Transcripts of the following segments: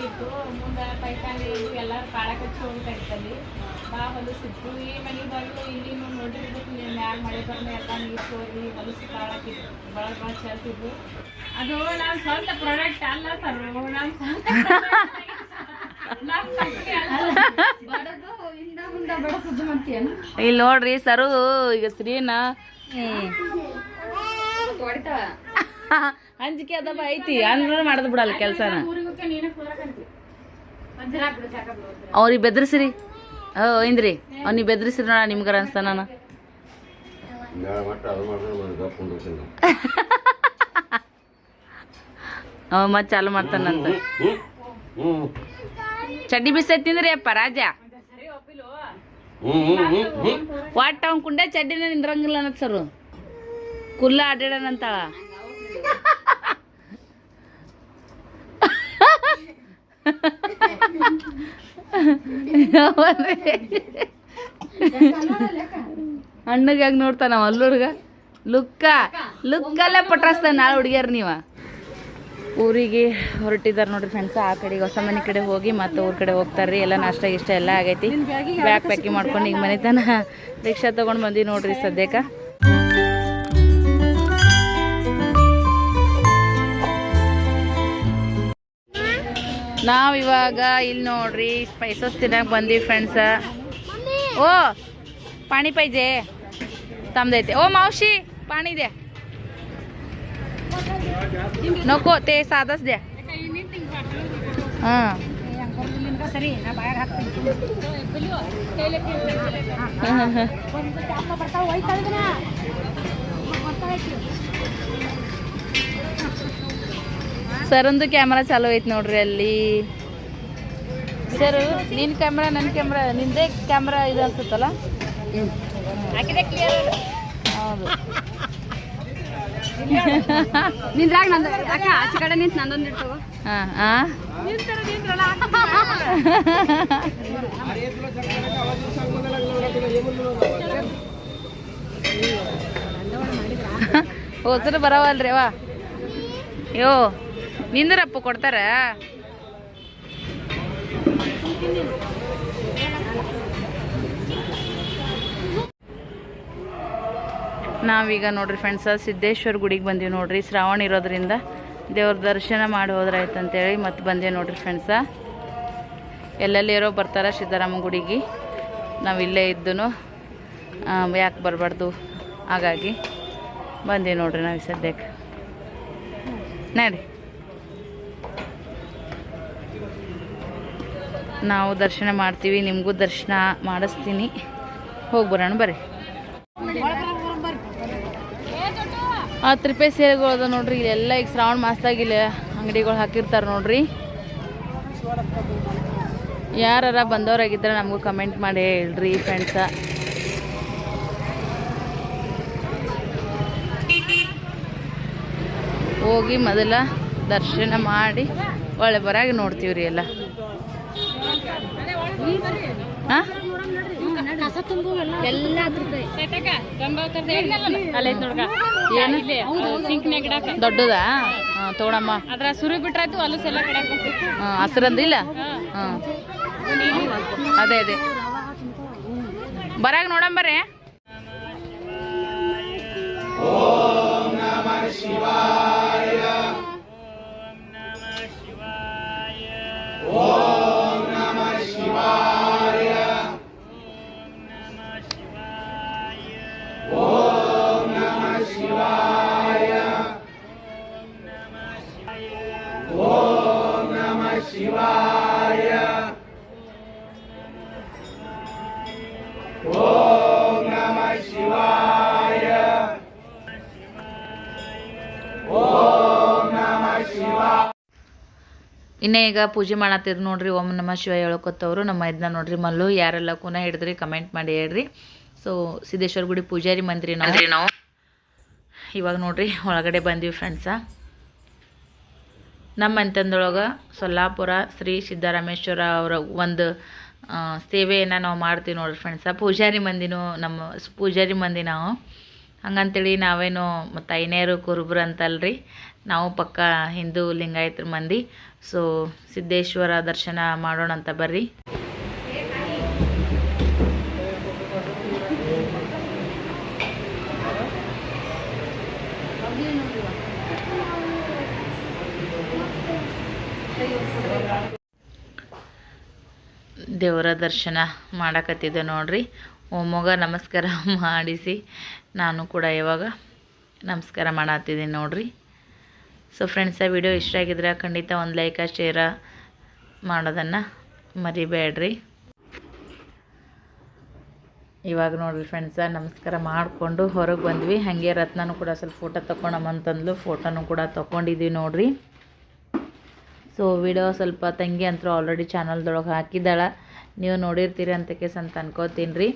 ಇತ್ತು ಮುಂದೆ ಪೈಖಾನೆ ಇದು ಎಲ್ಲರೂ ಕಾಳಕ್ಕೆ ಹಚ್ಚಿ ಹೋಗ್ತಾ ಇತ್ತಲ್ಲಿ ಭಾಳ ಹೊಲಿಸಿತ್ತು ಈ ಮನೆ ಬಂದು ಇಲ್ಲಿ ನೀವು ನೋಡಿರ್ಬೇಕು ನೀವು ಮ್ಯಾಲ ಮಳೆ ಬರ್ನ ಎಲ್ಲ ನೀರು ಸೋರಿ ಹೊಲಸು ಕಾಳಕ್ಕಿತ್ತು ಭಾಳ ಭಾಳ ಚೆಲ್ತಿದ್ವಿ ಅದು ನಮ್ಮ ಸ್ವಂತ ಪ್ರಾಡಕ್ಟ್ ಅಲ್ಲ ಸರ್ ನಮ್ಮ ಸ್ವಂತ ಇಲ್ಲಿ ನೋಡ್ರಿ ಸರು ಈಗ ಸ್ತ್ರೀನ ಅಂಜಿಕೆ ಅದಪ್ಪ ಐತಿ. ಅಂದ್ರೂ ಮಾಡದ್ ಬಿಡಲ್ಲ ಕೆಲಸನ. ಅವ್ರಿಗೆ ಬೆದ್ರಿಸ್ರಿ. ಹೋ ಇಂದ್ರಿ ಅವ್ನಿಗೆ ಬೆದ್ರಿಸ್ರಿ ನೋಡ ನಿಮ್ಗಾರ ನಾನು. ನಾವು. ಅವ ಮತ್ತೆ ಚಾಲು ಮಾಡ್ತಾನಂತ ಚಡ್ಡಿ ಬಿಸೈತಿಂದ್ರಿ ಅಪ್ಪ ರಾಜ? ವಾಟ್ ಅವ್ನ ಕುಂಡೆ ಚಡ್ಡಿನ ನಿಂದ್ರಂಗಿಲ್ಲ ಅನ್ನತ್ ಸರ್. ಕುಲ್ಲ ಅಡ್ಯಾಡನಂತಾಳ. ಅಣ್ಣಗೆ ಹೆಂಗ್ ನೋಡ್ತಾನ ಅಲ್ಲುಡ್ಗ ಲುಕ್ಕ. ಲುಕ್ಕಲ್ಲೇ ಪಟ್ರಾಸ್ತಾನ ನಾಳೆ ಹುಡುಗಿಯರ್ ನೀವ. ಊರಿಗೆ ಹೊರಟಿದ್ದಾರೆ ನೋಡ್ರಿ ಫ್ರೆಂಡ್ಸ್ ಆ ಕಡೆಗೆ ಹೊಸ ಮನೆ ಕಡೆ ಹೋಗಿ ಮತ್ತೆ ಊರ್ ಕಡೆ ಹೋಗ್ತಾರ್ರಿ. ಎಲ್ಲ ನಾಷ್ಟ ಇಷ್ಟ ಎಲ್ಲ ಆಗೈತಿ. ಬ್ಯಾಗ್ ಪ್ಯಾಕಿಂಗ್ ಮಾಡ್ಕೊಂಡು ಈಗ ಮನೆತನ ರಿಕ್ಷಾ ತಗೊಂಡ್ ಬಂದಿ ನೋಡ್ರಿ ಸದ್ಯಕ್ಕೆ. ನಾವಿವಾಗ ಇಲ್ಲಿ ನೋಡ್ರಿ ಸ್ಪೈಸಸ್ ತಿನ್ನಕ್ಕೆ ಬಂದಿವಿ ಫ್ರೆಂಡ್ಸ ಓ, ಪಾಣಿ ಪೈಜೆ. ತಮ್ದೈತೆ ಓ, ಮಾವಶಿ ಪಾಣಿದೆ ನೋಕೋ ತೇ ಸಾಧಸ್ದೆ ಹಾಂ ಹಾಂ ಹಾಂ. ಸರಿ ಒಂದು ಕ್ಯಾಮ್ರಾ ಚಾಲು ಐತಿ ನೋಡ್ರಿ ಅಲ್ಲಿ. ಸರ್ ನಿನ್ ಕ್ಯಾಮ್ರಾ ನನ್ನ ಕ್ಯಾಮ್ರಾ ನಿಂದೇ ಕ್ಯಾಮ್ರಾ ಇದು ಅನ್ಸುತ್ತಲ್ಲ? ಹೌದು. ನಿಂದ್ರಾಗ ನಂದು ಆಚೆ ಕಡೆ ನಿಂತು ನಂದೊಂದು ಇಟ್ಟು ಹಾಂ ಹಾಂ ಹೋದ್ರೆ ಬರವಲ್ರಿ ವಾ. ಯೋ. ನಿಂದ್ರಪ್ಪ ಕೊಡ್ತಾರ? ನಾವೀಗ ನೋಡ್ರಿ ಫ್ರೆಂಡ್ಸ ಸಿದ್ದೇಶ್ವರ ಗುಡಿಗೆ ಬಂದೀವಿ ನೋಡ್ರಿ. ಶ್ರಾವಣ ಇರೋದ್ರಿಂದ ದೇವ್ರ ದರ್ಶನ ಮಾಡಿ ಹೋದ್ರಾಯ್ತು ಅಂತೇಳಿ ಮತ್ತೆ ಬಂದೆ ನೋಡ್ರಿ ಫ್ರೆಂಡ್ಸ ಎಲ್ಲೆಲ್ಲಿರೋ ಬರ್ತಾರ ಸಿದ್ದರಾಮ ಗುಡಿಗೆ. ನಾವು ಇಲ್ಲೇ ಇದ್ದು ಯಾಕೆ ಬರಬಾರ್ದು? ಹಾಗಾಗಿ ಬಂದೀವಿ ನೋಡ್ರಿ ನಾವು ಸದ್ಯಕ್ಕೆ ನಡಿ ನಾವು ದರ್ಶನ ಮಾಡ್ತೀವಿ, ನಿಮಗೂ ದರ್ಶನ ಮಾಡಿಸ್ತೀನಿ. ಹೋಗಿ ಬರೋಣ, ಬರ್ರಿ. ಹತ್ತು ರೂಪಾಯಿ ಸೇಲ್ಗಳು ಅದ ನೋಡ್ರಿ, ಇಲ್ಲೆಲ್ಲ ಈಗ ಶ್ರಾವಣ ಮಾಸದಾಗ ಇಲ್ಲಿ ಅಂಗಡಿಗಳು ಹಾಕಿರ್ತಾರೆ ನೋಡ್ರಿ. ಯಾರ ಬಂದವರಾಗಿದ್ದರೆ ನಮಗೂ ಕಮೆಂಟ್ ಮಾಡಿ ಹೇಳ್ರಿ ಫ್ರೆಂಡ್ಸ ಹೋಗಿ ಮೊದಲ ದರ್ಶನ ಮಾಡಿ ಒಳ್ಳೆ ಬರಾಗಿ ನೋಡ್ತೀವಿ ರೀ ಎಲ್ಲ ಹಾಂ ಎಲ್ಲ ಅಲ್ಲೈತ್ ನೋಡ್ಕ ಏನು ಸಿಂಕ್ನ್ಯಾಗ ಇಡಾಕ ದೊಡ್ಡದಾ? ತೋಡಮ್ಮ ಅದ್ರ ಸುರಿ ಬಿಟ್ರಾಯ್ತು ಅಲಸ್ ಎಲ್ಲ ಹಸ್ರಂದಿಲ್ಲ ಅದೇ ಅದೇ. ಬರಾಗ ನೋಡಂಬರ್ರಿ ಇನ್ನೇ ಈಗ ಪೂಜೆ ಮಾಡತ್ತಿದ್ರು ನೋಡ್ರಿ ಓಂ ನಮ್ಮ ಶಿವ ಹೇಳ್ಕೊತವ್ರು ನಮ್ಮ ಇದನ್ನ ನೋಡ್ರಿ ಮಲ್ಲು ಯಾರೆಲ್ಲ ಕೂನ ಹಿಡಿದ್ರಿ ಕಮೆಂಟ್ ಮಾಡಿ ಹೇಳ್ರಿ. ಸೊ ಸಿದ್ದೇಶ್ವರ ಗುಡಿ ಪೂಜಾರಿ ಮಂದ್ರಿ ನಾವು. ನಾವು. ಇವಾಗ ನೋಡ್ರಿ ಒಳಗಡೆ ಬಂದ್ವಿ ಫ್ರೆಂಡ್ಸ ನಮ್ಮ ಅಂತಂದೊಳಗೆ ಸೊಲ್ಲಾಪುರ ಶ್ರೀ ಸಿದ್ದರಾಮೇಶ್ವರ ಅವರ ಒಂದು ಸೇವೆಯನ್ನು ನಾವು ಮಾಡ್ತೀವಿ ನೋಡ್ರಿ ಫ್ರೆಂಡ್ಸ ಪೂಜಾರಿ ಮಂದಿನೂ ನಮ್ಮ ಪೂಜಾರಿ ಮಂದಿ ನಾವು. ಹಂಗಂತೇಳಿ ನಾವೇನು ಮತ್ತು ಐನೇರು ಕುರುಬ್ರು ಅಂತಲ್ರಿ. ನಾವು ಪಕ್ಕ ಹಿಂದೂ ಲಿಂಗಾಯತರ ಮಂದಿ. ಸೊ ಸಿದ್ದೇಶ್ವರ ದರ್ಶನ ಮಾಡೋಣ ಅಂತ ಬರ್ರಿ. ದೇವರ ದರ್ಶನ ಮಾಡಕತ್ತಿದ್ದೆ ನೋಡ್ರಿ. ಒಮ್ಮಗ ನಮಸ್ಕಾರ ಮಾಡಿಸಿ. ನಾನು ಕೂಡ ಇವಾಗ ನಮಸ್ಕಾರ ಮಾಡತ್ತಿದ್ದೀನಿ ನೋಡ್ರಿ. ಸೊ ಫ್ರೆಂಡ್ಸ್ ವಿಡಿಯೋ ಇಷ್ಟ ಆಗಿದ್ರೆ ಖಂಡಿತ ಒಂದು ಲೈಕ ಶೇರ ಮಾಡೋದನ್ನು ಮರಿಬೇಡ್ರಿ. ಇವಾಗ ನೋಡ್ರಿ ಫ್ರೆಂಡ್ಸ ನಮಸ್ಕಾರ ಮಾಡಿಕೊಂಡು ಹೊರಗೆ ಬಂದ್ವಿ. ಹಾಗೆ ರತ್ನನೂ ಕೂಡ ಸ್ವಲ್ಪ ಫೋಟೋ ತೊಗೊಳಮಂತಂದ್ಲು ಫೋಟೋನು ಕೂಡ ತೊಗೊಂಡಿದ್ವಿ ನೋಡ್ರಿ. ಸೊ ವಿಡಿಯೋ ಸ್ವಲ್ಪ ತಂಗಿ ಅಂತೂ ಆಲ್ರೆಡಿ ಚಾನಲ್ದೊಳಗೆ ಹಾಕಿದ್ದಾಳೆ. ನೀವು ನೋಡಿರ್ತೀರಿ ಅಂತ ಕೇಸ್ ಅಂತ ಅನ್ಕೋತೀನಿ ರೀ.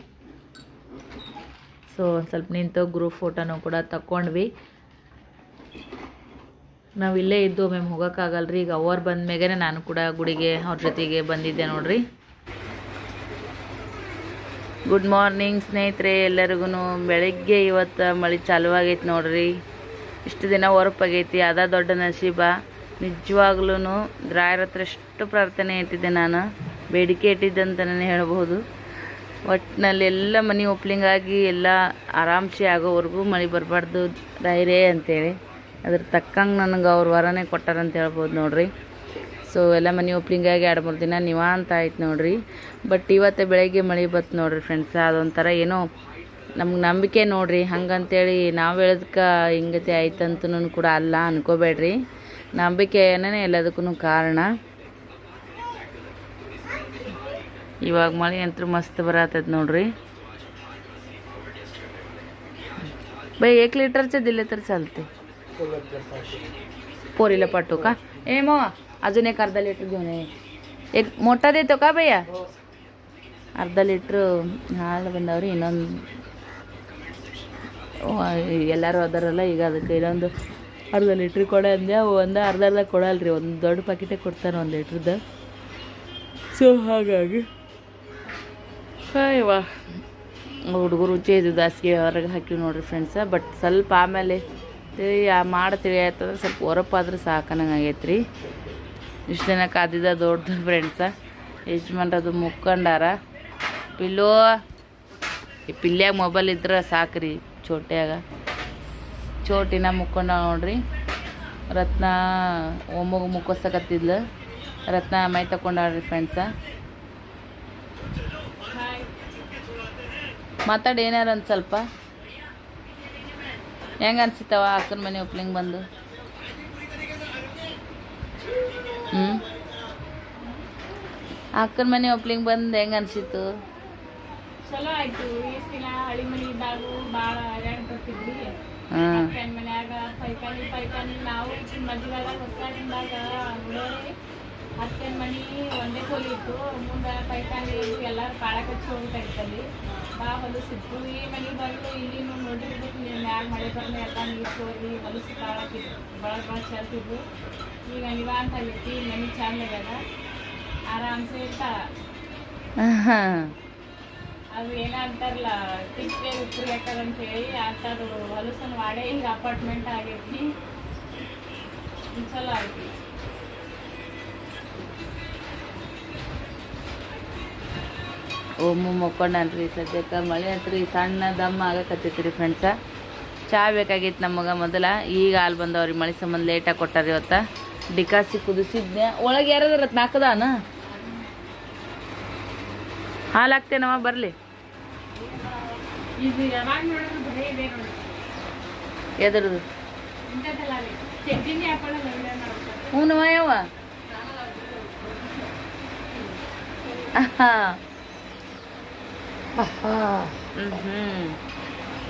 ಸೊ ಸ್ವಲ್ಪ ನಿಂತು ಗ್ರೂಪ್ ಫೋಟೋನು ಕೂಡ ತಗೊಂಡ್ವಿ ನಾವು ಇಲ್ಲೇ ಇದ್ದು ಮ್ಯಾಮ್ ಹೋಗೋಕ್ಕಾಗಲ್ಲ ರೀ ಈಗ ಅವ್ರು ಬಂದ ಮೇಗನೆ ನಾನು ಕೂಡ ಗುಡಿಗೆ ಅವ್ರ ಜೊತೆಗೆ ಬಂದಿದ್ದೆ ನೋಡ್ರಿ. ಗುಡ್ ಮಾರ್ನಿಂಗ್ ಸ್ನೇಹಿತರೆ ಎಲ್ಲರಿಗೂ ಬೆಳಗ್ಗೆ ಇವತ್ತು ಮಳೆ ಚಾಲುವಾಗೈತೆ ನೋಡ್ರಿ. ಇಷ್ಟು ದಿನ ಹೊರಪಾಗೈತಿ ಅದ ದೊಡ್ಡ ನಸೀಬ ನಿಜವಾಗ್ಲೂ ರಾಯರ ಹತ್ರ ಎಷ್ಟು ಪ್ರಾರ್ಥನೆ ಇಟ್ಟಿದ್ದೆ ನಾನು. ಬೇಡಿಕೆ ಇಟ್ಟಿದ್ದೆ ನಾನು ಹೇಳ್ಬೋದು ಒಟ್ಟಿನಲ್ಲಿ ಎಲ್ಲ ಮನೆ ಓಪ್ಲಿಂಗ್ ಆಗಿ ಎಲ್ಲ ಆರಾಮ್ಸೆ ಆಗೋವರೆಗೂ ಮಳೆ ಬರಬಾರ್ದು ಧೈರ್ಯ ಅಂತೇಳಿ. ಅದ್ರ ತಕ್ಕಂಗೆ ನನಗೆ ಅವ್ರ ವರನೇ ಕೊಟ್ಟಾರಂತ ಹೇಳ್ಬೋದು ನೋಡ್ರಿ. ಸೊ ಎಲ್ಲ ಮನೆ ಒಪ್ಲಿಂಗಾಗಿ ಎರಡು ಮೂರು ದಿನ ನಿವಾಂತ ಆಯ್ತು ನೋಡ್ರಿ. ಬಟ್ ಇವತ್ತು ಬೆಳಗ್ಗೆ ಮಳೆ ಬತ್ತು ನೋಡ್ರಿ ಫ್ರೆಂಡ್ಸ್ ಅದೊಂಥರ ಏನೋ ನಮ್ಗೆ ನಂಬಿಕೆ ನೋಡ್ರಿ. ಹಂಗಂತೇಳಿ ನಾವು ಹೇಳೋದಕ್ಕೆ ಹಿಂಗತೆ ಆಯ್ತಂತೂ ಕೂಡ ಅಲ್ಲ ಅನ್ಕೋಬೇಡ್ರಿ. ನಂಬಿಕೆ ಏನೇನೆ ಎಲ್ಲದಕ್ಕೂ ಕಾರಣ. ಇವಾಗ ಮಳೆ ಅಂತೂ ಮಸ್ತ್ ಬರತ್ತದ ನೋಡ್ರಿ. ಬೈ, ಏಕ್ ಲೀಟರ್ ಚದಿಲ್ಲ ತರ पोरीला पाठवू का ए मग अजून एक अर्धा लिटर घेऊन ये एक मोठा देतो का भैया ಅರ್ಧ ಲೀಟ್ರ್ ಹಾಲು ಬಂದವ್ರಿ ಇನ್ನೊಂದು ಎಲ್ಲರೂ ಅದಾರಲ್ಲ ಈಗ ಅದಕ್ಕೆ ಇನ್ನೊಂದು ಅರ್ಧ ಲೀಟ್ರ್ ಕೊಡ ಅಂದೆ ಅವು ಒಂದು ಅರ್ಧ ಅರ್ಧ ಕೊಡಲ್ರಿ ಒಂದು ದೊಡ್ಡ ಪ್ಯಾಕೆಟೇ ಕೊಡ್ತಾರೆ ಒಂದು ಲೀಟ್ರದ್ದು ಸೊ ಹಾಗಾಗಿ ಅಯ್ಯವ್ವ ಹುಡುಗರು ಚೇದು ದಾಸಿಗೆ ಹೊರಗೆ ಹಾಕಿವಿ ನೋಡ್ರಿ ಫ್ರೆಂಡ್ಸ ಬಟ್ ಸ್ವಲ್ಪ ಆಮೇಲೆ ತಿಳಿ ಆ ಮಾಡ ತಿಳಿ ಆಯ್ತಂದ್ರೆ ಸ್ವಲ್ಪ ಹೊರಪಾದ್ರೆ ಸಾಕನಂಗೆ ಆಗೈತೆ ರೀ ಇಷ್ಟು ದಿನ ಕಾದಿದ್ದ ದೊಡ್ಡದು ಫ್ರೆಂಡ್ಸ ಯಜಮಾನ್ರದು ಮುಕ್ಕೊಂಡಾರ ಪಿಲ್ಲೋ, ಈ ಪಿಲ್ಯಾಗ ಮೊಬೈಲ್ ಇದ್ರೆ ಸಾಕ್ರಿ ಚೋಟ್ಯಾಗ. ಚೋಟಿನ ಮುಕ್ಕೊಂಡ ನೋಡ್ರಿ. ರತ್ನ ಒಮ್ಮಗ ಮುಕ್ಕೋಸಕತ್ತಿದ್ಲು ರತ್ನ ಮೈ ತಕೊಂಡಾಳ್ರಿ ಫ್ರೆಂಡ್ಸ ಮಾತಾಡಿ ಏನಾರ ಒಂದು ಸ್ವಲ್ಪ. ಹೆಂಗೆ ಅನ್ಸಿತ್ತವ ಅಕ್ಕನ ಮನೆ ಒಪ್ಲಿಂಗ್ ಬಂದು? ಹ್ಞೂ ಅಕ್ಕನ ಮನೆ ಒಪ್ಲಿಂಗ್ ಬಂದು ಹೆಂಗೆ ಅನ್ಸಿತ್ತು? ಚಲೋ ಆಯಿತು. ಈಸ್ ದಿನ ಹಳಿ ಮನಿ ಇದ್ದಾಗೂ ಭಾಳ ಹರ್ಯಾಣ ಬರ್ತಿದ್ವಿ ಅಕ್ಕನ ಮನ್ಯಾಗ ಪೈಕಾನಿ ಪೈಕಾನಿ. ನಾವು ಮದುವೆದಾಗ ಹೊಸ್ತಾಗಿಂದಾಗ ನೋಡೋರಿ ಅಕ್ಕನ ಮನೆ ಒಂದೇ ಕೋಲಿ ಇತ್ತು. ಮುಂದೆ ಪೈಕಾನಿ ಎಲ್ಲರೂ ಕಾಳ ಕಚ್ಚಿ ಹೋಗ್ತಾಯಿತ್ತಲ್ಲಿ ಬಾ ಹೊಲಸಿತ್ತು ಈ ಮನೆ ಬಂದು ಇಲ್ಲಿ ನೋಡಿರ್ಬೇಕು ಮ್ಯಾಗ ಮಳೆ ಬರ್ನೆ ಎಲ್ಲ ನೀರು ಸೋರಿ ಹೊಲಸು ಕಾಳಾಕಿತ್ತು ಭಾಳ ಭಾಳ ಚೆಲ್ತಿದ್ವು ಈಗ ನಿವಾಂತ ಆಗೈತಿ ಮನೆ ಚಂದ ಆಗ್ಯದ ಆರಾಮ್ಸೆ ಇರ್ತಾಳ ಅದು ಏನಂತಾರಲ್ಲ ಟಿಪ್ಪೆ ಉಪ್ಪು ಅಂತ ಹೇಳಿ ಅಂತದು ಹೊಲಸನ್ನು ಮಾಡೇ ಈಗ ಅಪಾರ್ಟ್ಮೆಂಟ್ ಆಗೈತಿ ಚಲೋ ಐತಿ ಒಮ್ಮೆ ರೀ ಸದ್ಯಕ್ಕೆ. ಮಳೆ ಅಂತ್ರಿ ಸಣ್ಣ ದಮ್ಮ ಆಗಕತ್ತೈತಿ ರೀ ಫ್ರೆಂಡ್ಸ ಚಾ ಬೇಕಾಗಿತ್ತು ನಮಗೆ ಮೊದಲ. ಈಗ ಹಾಲು ಬಂದವ್ರಿ. ಮಳೆ ಸಂಬಂಧ ಲೇಟಾಗಿ ಕೊಟ್ಟಾರ ಇವತ್ತ. ಡಿಕಾಸಿ ಕುದಿಸಿದ್ನೆ. ಒಳಗೆ ಯಾರಾದ್ರ ನಾಲ್ಕದಾನ ಹಾಲು ಹಾಕ್ತೇನವ ಬರಲಿ. ಇದು ಯಾವಾಗ ನಮ್ಮ ಬರೀ ಹಾಂ ಎದ್ರದು? ಹ್ಞೂ ಹ್ಞೂ ಹ್ಞೂ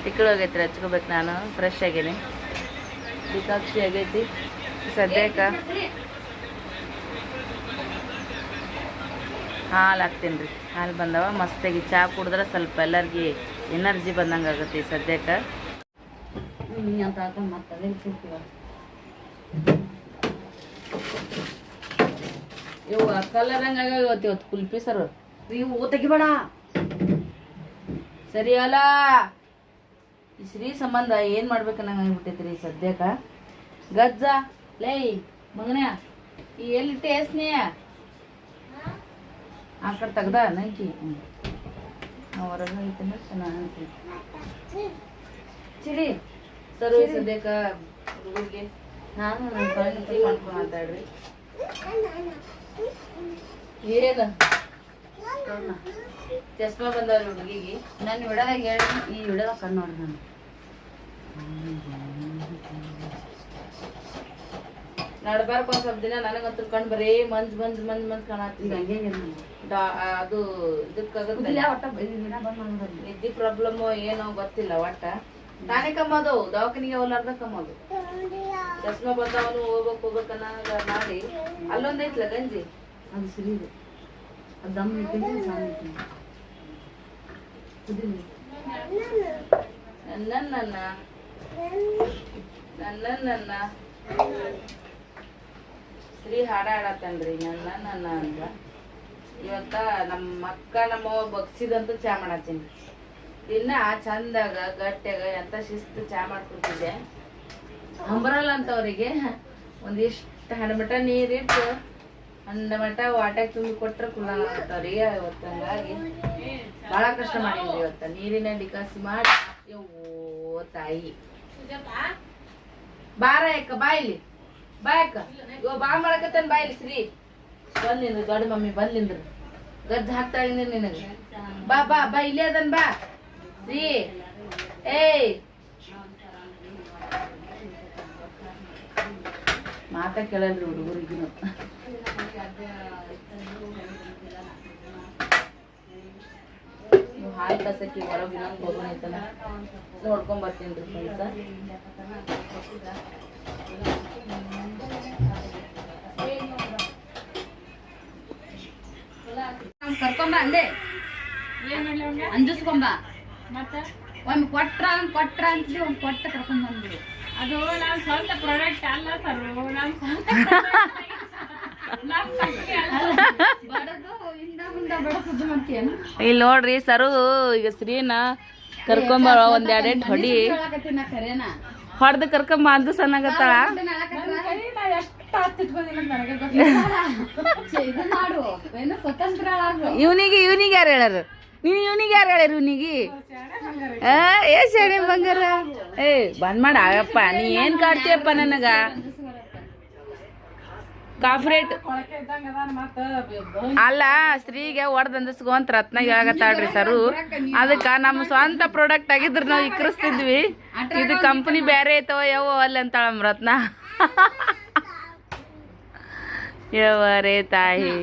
ತಿಕ್ಕಳು ಆಗೈತ್ರಿ, ಹಚ್ಕೋಬೇಕು ನಾನು. ಫ್ರೆಶ್ ಆಗೇನಿ. ಡಿಕಾಕ್ಷಿ ಆಗೈತಿ. ಸದ್ಯಕ್ಕ? ಹಾಲು ಹಾಕ್ತೀನಿ ರೀ. ಹಾಲು ಬಂದವ ಮಸ್ತಾಗಿ ಚಹಾ ಕುಡಿದ್ರೆ ಸ್ವಲ್ಪ ಎಲ್ಲರಿಗೆ ಎನರ್ಜಿ ಬಂದಂಗೆ ಆಗುತ್ತೆ ಸದ್ಯಕ್ಕೆ. ಇವು ಕಲರ್ ಹಂಗಾಗಿ ಇವತ್ತು ಇವತ್ತು, ಕುಲ್ಪಿ ಸರ್ ನೀವು ತೆಗಿಬೇಡ. ಸರಿ ಅಲ್ಲ ಈ ಶ್ರೀ ಸಂಬಂಧ ಏನು ಮಾಡ್ಬೇಕು ನಂಗೆ ಆಗ್ಬಿಟ್ಟೈತ್ರಿ ಸದ್ಯಕ್ಕೆ? ಗಜ್ಜ ಲೈ ಮಗನ ಈ ಎಲ್ಲಿಟ್ಟೆ ಟೇಸ್ನಿ ಆ ಕಡೆ ತೆಗ್ದ ನಂಕಿ. ಹೊರಗೆ ಐತಂದ್ರೆ ಚೆನ್ನಾಗಿ ಚಿಡಿ ಸರಿ ಸದ್ಯಕ್ಕ ಹುಡುಗರಿಗೆ ನಾನು ನನ್ನ ಕಳ್ಳಿ ಮಾಡ್ಕೊಂಡು ಮಾತಾಡ್ರಿ ಏನು? ಚಸ್ಮಾ ಬಂದವ್ರಿ ಹುಡುಗಿಗೆ. ನಾನು ಹಿಡದಾಗ ಹೇಳಿ ಈ ವಿಡದಾಗ ಕಣ್ಣು ನೋಡ್ರಿ ನಾನು ನಡ್ಬಾರ್ಕ ಒಂದ್ ಸ್ವಲ್ಪ ದಿನ ನನಗಂತೂ ಕಣ್ಣು ಬರೇ ಮಂಜ್ ಮಂಜ್ ಮಂಜ್ ಮಂಜ್ ಕಾಣತ್ತಿ ಅದು ಇದಕ್ಕಾಗುತ್ತೆ. ಪ್ರಾಬ್ಲಮ್ ಏನೋ ಗೊತ್ತಿಲ್ಲ ಒಟ್ಟ. ನಾನೇ ಕಮ್ಮದು ದವಾಖಾನಿಗೆ ಹೋಗ್ಲಾರ್ದ ಕಮ್ಮದು ಚಸ್ಮಾ ಬಂದವನು ಹೋಗ್ಬೇಕು ಹೋಗ್ಬೇಕನ್ನ ಮಾಡಿ. ಅಲ್ಲೊಂದೈತ್ಲ ಗಂಜಿ? ಅದು ಸರಿ ಅದು ದಮ್ ಇಟ್ಟಿದ್ದು ಸಣ್ಣ ಇಟ್ಟಿದ್ದು ನನ್ನ ನನ್ನ ನನ್ನ ನನ್ನ ಶ್ರೀ ಹಾಡ ಹಾಡತ್ತನ್ರಿ ನನ್ನ ನನ್ನ ಅಂತ. ಇವತ್ತ ನಮ್ಮ ಅಕ್ಕ ನಮ್ಮವ್ವ ಬಗ್ಸಿದಂತೂ ಚಾ ಮಾಡತ್ತೀನಿ. ಇನ್ನ ಚಂದಾಗ, ಗಟ್ಟ್ಯಾಗ ಎಂತ ಶಿಸ್ತು ಚಾ ಮಾಡ್ಕೊತಿದ್ದೆ ಅಂಬರಲ್ಲ ಅಂತವ್ರಿಗೆ ಒಂದಿಷ್ಟು ಹಣಮಟ ನೀರಿಟ್ಟು ಹಂಡ ಮಟ ವಾಟ್ಯಾಗ ತುಂಬಿ ಕೊಟ್ರೆ ಕುಲ್ಲ ಆಗ್ತಾವ್ರಿ ಇವತ್ತು ಹಂಗಾಗಿ ಭಾಳ ಕಷ್ಟ ಮಾಡಿದ್ರಿ ಇವತ್ತ. ನೀರಿನ ಡಿಕಾಸಿ ಮಾಡಿ. ಓ ತಾಯಿ. ಬಾರ ಅಕ್ಕ ಬಾಯಿಲಿ ಬಾ ಅಕ್ಕ. ಇವ ಬಾ ಮಾಡಕತ್ತಾನ ಬಾಯಿಲಿ ಶ್ರೀ ಬಂದಿಂದ್ರು ದೊಡ್ಡ ಮಮ್ಮಿ ಬಂದಿಂದ್ರು ಗಜ್ಜ ಹಾಕ್ತಾ ಇದ್ದೀನಿ ನಿನಗೆ. ಬಾ ಬಾ ಬಾ, ಇಲ್ಲೇ ಅದನ್ ಬಾ. ಶ್ರೀ ಏಯ್. ಮಾತಾ ಕೇಳಲ್ರಿ ಹುಡುಗರಿಗಿನು. ಹಾಲು ಕಸಕ್ಕೆ ಹೊರಗೆ ಇನ್ನೊಂದು ಹೋಗೋಣ ಐತನ ನೋಡ್ಕೊಂಡ್ ಬರ್ತೀನಿ ರೀ ಫ್ರೆಂಡ್ಸ ಕರ್ಕೊಂಬ ಅಂದೆ? ಅಂಜಿಸ್ಕೊಂಬ ಮತ್ತೆ? ಒಮ್ಮೆ ಕೊಟ್ರ ಅವ್ನ್ ಕೊಟ್ರ ಅಂತ ಒಂದು ಕೊಟ್ಟ ಕರ್ಕೊಂಡ್ ಬಂದ್ಬಿಡು. ಅದು ನಾನ್ ಸ್ವಂತ ಪ್ರಾಡಕ್ಟ್ ಅಲ್ಲ ಸರ್ ನಾನ್ ಸ್ವಂತ ಇಲ್ಲಿ ನೋಡ್ರಿ ಸರು, ಈಗ ಶ್ರೀನ ಕರ್ಕೊಂಬರ ಒಂದ್ ಹೊಡಿ. ಹೊಡೆದು ಕರ್ಕೊಂಬ ಅಂದು ಆಗು ಇವನಿಗೆ ಇವನಿಗೆ ಯಾರು ಹೇಳರು? ನೀನು ಇವನಿಗೆ ಯಾರು ಹೇಳ್ಯಾರ ಇವನಿಗೆ? ಏ ಶೇಣಿ ಬಂಗಾರ. ಏ, ಬಂದ್ ಮಾಡಪ್ಪ ನೀ ಏನ್ ಕಾಡ್ತೀಯಪ್ಪ ನನಗ? ಕಾಫಿ ರೇಟ್ ಕೊಳಕೆ ಇದ್ದಂಗ ಅದಾನ ಮತ್ತ ಬ- ಅಲ್ಲ ಸ್ತ್ರೀಗೆ ಹೊಡೆದಂದಸ್ಗೋ ಅಂತ ರತ್ನ ಹೇಳಕತ್ತಾಳ್ರಿ ಸರು. ಅದಕ್ಕ ನಮ್ಮ ಸ್ವಂತ ಪ್ರಾಡಕ್ಟ್ ಆಗಿದ್ರೆ ನಾವು ಇಕ್ಕರಿಸ್ತಿದ್ವಿ ಇದು ಕಂಪನಿ ಬೇರೆ ಐತವ ಯಾವ ಅಲ್ಲಿ ಅಂತಾಳಮ್ಮ ರತ್ನ. ಯವ್ವರೇ ತಾಯಿ.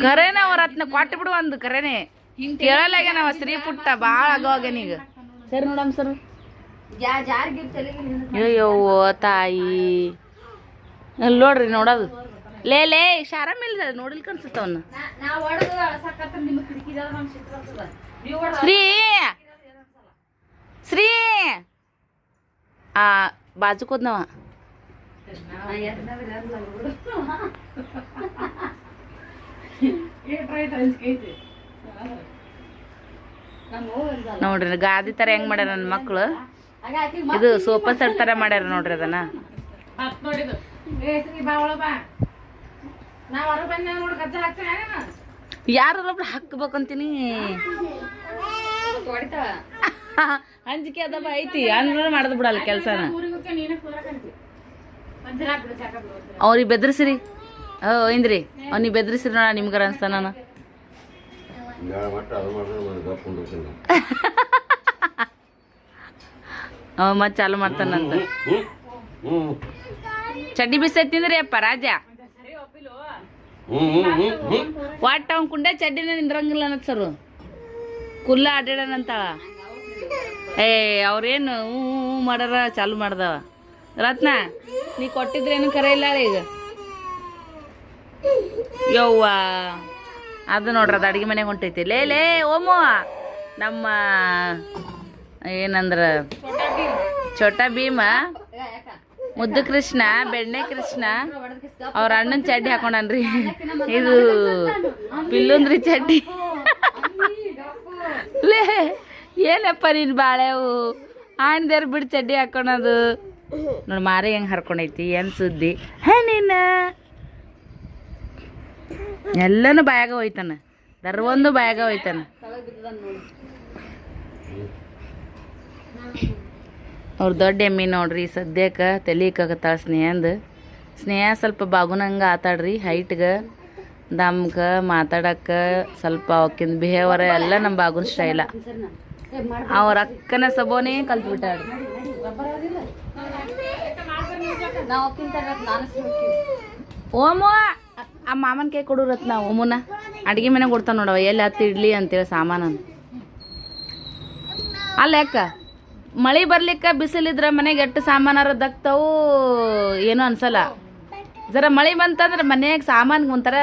ಕರೇನ ಅವ ರತ್ನ? ಕೊಟ್ಟು ಬಿಡು ಒಂದು ಕರೇನೆ. ಕೇಳಲಾಗ ನಾವ ಸ್ತ್ರೀ ಪುಟ್ಟ ಭಾಳ ಆಗೋಗನೀಗ ಸರಿ ನೋಡಮ್ ಸರ್. ಅಯ್ಯೋ ತಾಯಿ. ಅಲ್ಲಿ ನೋಡ್ರಿ ನೋಡೋದು. ಲೇ ಲೇ ಶಾರಮ್ ಇಲ್ಲದ ನೋಡಿಲ್ ಕನ್ಸುತ್ತವನ್ನ ಅವನ್ನ ಶ್ರೀ! ಶ್ರೀ! ಆ ಬಾಜು ಕೂದ್ನವ ಏಟ್ ರೈಟ್ ಅಂಜಿಕೆ ಐತಿ ನೋಡ್ರಿ ಗಾದಿ ತರ ಹೆಂಗ್ ಮಾಡ್ಯಾರ ನನ್ನ ಆಕಿ ಇದು ಸೋಫಾ ಸೆಟ್ ತರ ಮಾಡ್ಯಾರ ನೋಡ್ರಿ ಅದನ್ನ. ಯಾರೊಬ್ರು ಹಾಕ್ಬೇಕಂತೀನಿ? ಅಂಜಿಕೆ ಅದಪ್ಪ ಐತಿ. ಅಂದ್ರೆ ಮಾಡದ್ ಬಿಡಲ್ಲ ಕೆಲ್ಸನ. ಅವ್ರಿಗೆ ಬೆದರ್ಸಿರಿ. ಓ ಇಂದ್ರಿ ಅವ್ನಿಗೆ ಬೆದ್ರಿಸ್ರಿ ನೋಡ ನಿಮ್ಗಾರ ಅನ್ಸ್ತಾನ ಮತ್ತೆ ನಾನು ಅವ ಚಾಲು ಮಾಡ್ತಾನಂತ. ಚಡ್ಡಿ ಬಿಸೈ ತಿಂದ್ರಿ ಅಪ್ಪ ರಾಜ. ಒಟ್ಟ ಅವ್ನ ಕುಂಡೆ ಚಡ್ಡಿನ ನಿಂದ್ರಂಗಿಲ್ಲ ಅನ್ನತ್ ಸರ್. ಕುಲ್ಲ ಅಡ್ಯಾಡನಂತಾಳ ಏ ಅವ್ರೇನು ಹ್ಞೂ ಹ್ಞೂ ಹ್ಞೂ ಮಾಡಾರ ಚಾಲು ಮಾಡ್ದವ. ರತ್ನ ನೀ ಕೊಟ್ಟಿದ್ರೇನು ಕರೆ ಇಲ್ಲ ಈಗ. ಯವ್ವ ಅದು ನೋಡ್ರಿ ಅದು ಅಡಿಗೆ ಮನೆಗೆ ಹೊಂಟೈತಿ. ಲೇ ಲೇ ಓಮೋ ನಮ್ಮ ಏನಂದ್ರ ಛೋಟಾ ಭೀಮ. ಮುದ್ದು ಕೃಷ್ಣ, ಬೆಣ್ಣೆ ಕೃಷ್ಣ, ಅವ್ರ ಅಣ್ಣನ ಚಡ್ಡಿ ಹಾಕೊಂಡನ್ರಿ. ಇದು ಪಿಲ್ಲುಂದ್ರಿ ಚಡ್ಡಿ. ಲೇ, ಏನಪ್ಪ ನೀನ್ ಬಾಳೆವು? ಆಣ್ದೇರ್ ಬಿಡ್ ಚಡ್ಡಿ ಹಾಕೊಳೋದು. ನೋಡಿ ಮಾರಿ ಹೆಂಗೆ ಹರ್ಕೊಂಡೈತಿ, ಏನು ಸುದ್ದಿ? ಹೇ ನೀನು. ಎಲ್ಲನೂ ಬಾಯಾಗ ಹೋಯ್ತಾನ. ದರ್ವೊಂದು ಬಾಯಾಗ ಹೋಯ್ತಾನ. ಅವ್ರ ದೊಡ್ಡ ಎಮ್ಮಿ ನೋಡ್ರಿ ಸದ್ಯಕ್ಕೆ ತೆಲಿಕಾಗತ್ತಾಳ ಸ್ನೇಹಂದು. ಸ್ನೇಹ ಸ್ವಲ್ಪ ಬಾಗುನಂಗೆ ಆತಾಡ್ರಿ ಹೈಟ್ಗೆ ದಮ್ಗೆ ಮಾತಾಡಕ್ಕೆ ಸ್ವಲ್ಪ ಅವಕ್ಕಿಂದ ಬಿಹೇವರ ಎಲ್ಲ ನಮ್ಮ ಬಾಗುನ ಸ್ಟೈಲ ಅವ್ರ ಅಕ್ಕನ ಸಬೋನೇ ಕಲ್ತ್ಬಿಟ್ಟಾಡ್ರಿ ಓಮೋ ಆ ಮಾಮನ ಕೈ ಕೊಡೋರತ್ ನಾವು ಓಮುನ? ಅಡುಗೆ ಮನೆ ಕೊಡ್ತಾನ ನೋಡವ ಎಲ್ಲಿ ಹತ್ತಿ ಇಡ್ಲಿ ಅಂತೇಳಿ ಸಾಮಾನು ಅಲ್ಲ ಯಾಕ ಮಳೆ ಬರ್ಲಿಕ್ಕೆ ಬಿಸಿಲಿದ್ರೆ ಮನೆಗೆ ಎಷ್ಟು ಸಾಮಾನಾರ ದಕ್ತಾವು ಏನು ಅನ್ಸಲ್ಲ. ಜರ ಮಳೆ ಬಂತಂದ್ರೆ ಮನೆಯಾಗ ಸಾಮಾನ್ ಒಂಥರ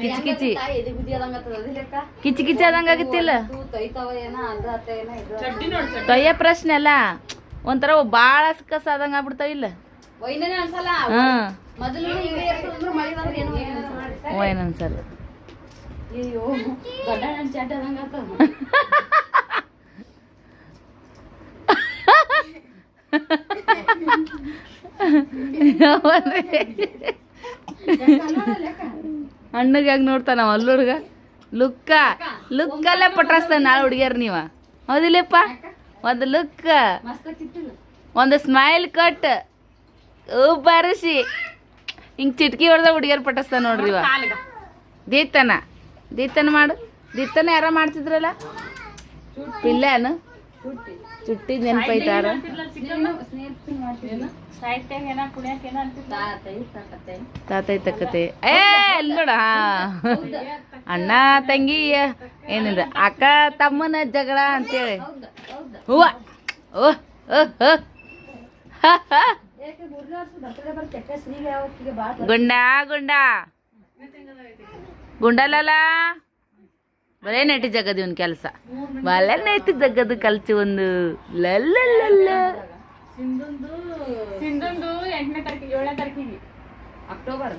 ಕಿಚಿ ಕಿಚಿ. ಕಿಚಿ ಕಿಚಿ ಆದಂಗ ಆಗಿತ್ತಿಲ್ಲ. ತೊಯ್ಯ ಪ್ರಶ್ನೆ ಅಲ್ಲ. ಒಂಥರ ಭಾಳ ಕಸ ಆದಂಗ ಆಗ್ಬಿಡ್ತಾವ ಇಲ್ಲ. ಹ್ಮ್ ಅನ್ಸಲ್ಲ ಹ್ಮ್ ಮೊದಲು ಇವೇ ಇರ್ತದಂದ್ರ ಮಳಿ ಬಂದ್ರ ಏನು ಏನು ಏನ್ ಅನ್ಸಲ್ಲ ಅಯ್ಯೋ ದೊಡ್ಡ ನನ್ ಚಡ್ಡ ಆದಂಗತ್ತ ಹಣ್ಣಗೆ ಹೆಂಗ್ ನೋಡ್ತಾನ ಅಲ್ಲೂರ್ಗ. ಲುಕ್ಕ. ಲುಕ್ಕಲ್ಲೇ ಪಟ್ರಾಸ್ತಾನ ನಾಳೆ ಹುಡುಗಿಯರ್ ನೀವ. ಹೌದಿಲ್ಲಪ್ಪ? ಒಂದು ಲುಕ್ ಒಂದು ಸ್ಮೈಲ್ ಕಟ್. ಬಾರಿಸಿ. ಹಿಂಗ್ ಚಿಟ್ಕಿ ಹೊಡೆದ ಹುಡುಗಿಯರ್ ಪಟಸ್ತಾನ ನೋಡ್ರಿ ಇವ. ದೀತನ. ದೀತನ ಮಾಡು. ದೀತನ ಯಾರ ಮಾಡ್ತಿದ್ರಲ್ಲ? ಪಿಲ್ಲಾನು? ಚುಟ್ಟಿ ನೆನಪೈತಾರ? ತಾತೈ ತಕ್ಕತೆ. ಏ ನೋಡ. ಅಣ್ಣ ತಂಗಿ ಏನಿಲ್ಲ ಅಕ್ಕ ತಮ್ಮನ ಜಗಳ ಅಂತೇಳಿ. ಹೂವ. ಓ ಗುಂಡ ಗುಂಡ. ಗುಂಡಲಲ್ಲ ಬರೇ ನೆಟ್ಟಿ ಜಗದಿ ಒಂದು ಕೆಲಸ. ಬಲೆ ನೆಟ್ಟಿ ಜಗದು ಕಲ್ಚು ಒಂದು ಲಲ್ಲ ಸಿಂಧುಂದು ಸಿಂಧುಂದು ಎಂಟನೇ ತಾರೀಕಿಗೆ ಏಳನೇ ತಾರೀಕಿಗೆ. ಅಕ್ಟೋಬರ್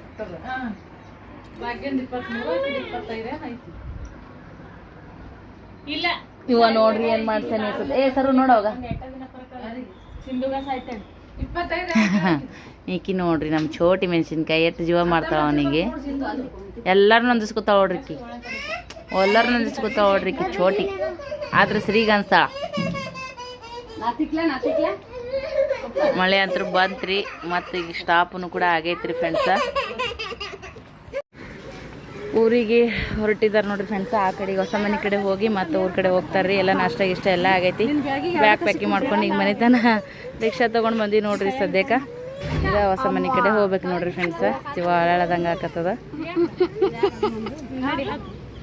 ಭಾಗ್ಯಂದ ಇಪ್ಪತ್ಮೂರು ಇಪ್ಪತ್ತೈದೇ ಐತಿ ಇಲ್ಲ. ಇವ ನೋಡ್ರಿ ಏನ್ ಮಾಡ್ತಾನೆ ಅನ್ಸುತ್ತೆ. ಏ ಸರು ಇಪ್ಪತ್ತೈದು ಈಕಿ ನೋಡ್ರಿ ನಮ್ಮ ಚೋಟಿ ಮೆಣಸಿನ್ಕಾಯಿ ಎಷ್ಟು ಜೀವ ಮಾಡ್ತಾವ ಅವನಿಗೆ. ಎಲ್ಲಾರು ನಂದಿಸ್ಕೊತಾವ ನೋಡ್ರಿ ಈಕಿ. ಎಲ್ಲಾರು ನಂದಿಸ್ಕೊತಾವ ನೋಡ್ರಿ ಈಕಿ ಚೋಟಿ. ಆದ್ರೆ ನಾತಿಕ್ಲ ಮಳೆ ಅಂತೂ ಬಂತ್ರಿ ಮತ್ತು ಈಗ ಸ್ಟಾಪನು ಕೂಡ ಆಗೈತ್ರಿ ಫ್ರೆಂಡ್ಸ ಊರಿಗೆ ಹೊರಟಿದ್ದಾರೆ ನೋಡ್ರಿ ಫ್ರೆಂಡ್ಸ್ ಆ ಕಡೆ ಹೊಸ ಮನೆ ಕಡೆ ಹೋಗಿ ಮತ್ತೆ ಊರ ಕಡೆ ಹೋಗ್ತಾರ್ರಿ. ಎಲ್ಲ ನಾಷ್ಟ ಗಿಷ್ಟ ಎಲ್ಲ ಆಗೈತಿ. ಬ್ಯಾಗ್ ಪ್ಯಾಕಿಂಗ್ ಮಾಡ್ಕೊಂಡು ಈಗ ಮನೆ ತನ ರಿಕ್ಷಾ ತೊಗೊಂಡು ಬಂದಿ ನೋಡ್ರಿ ಸದ್ಯಕ್ಕೆ. ಈಗ ಹೊಸ ಮನೆ ಕಡೆ ಹೋಗ್ಬೇಕು ನೋಡ್ರಿ ಫ್ರೆಂಡ್ಸ್ ಜೀವ ಅಳದಂಗೆ ಆಕತ್ತದ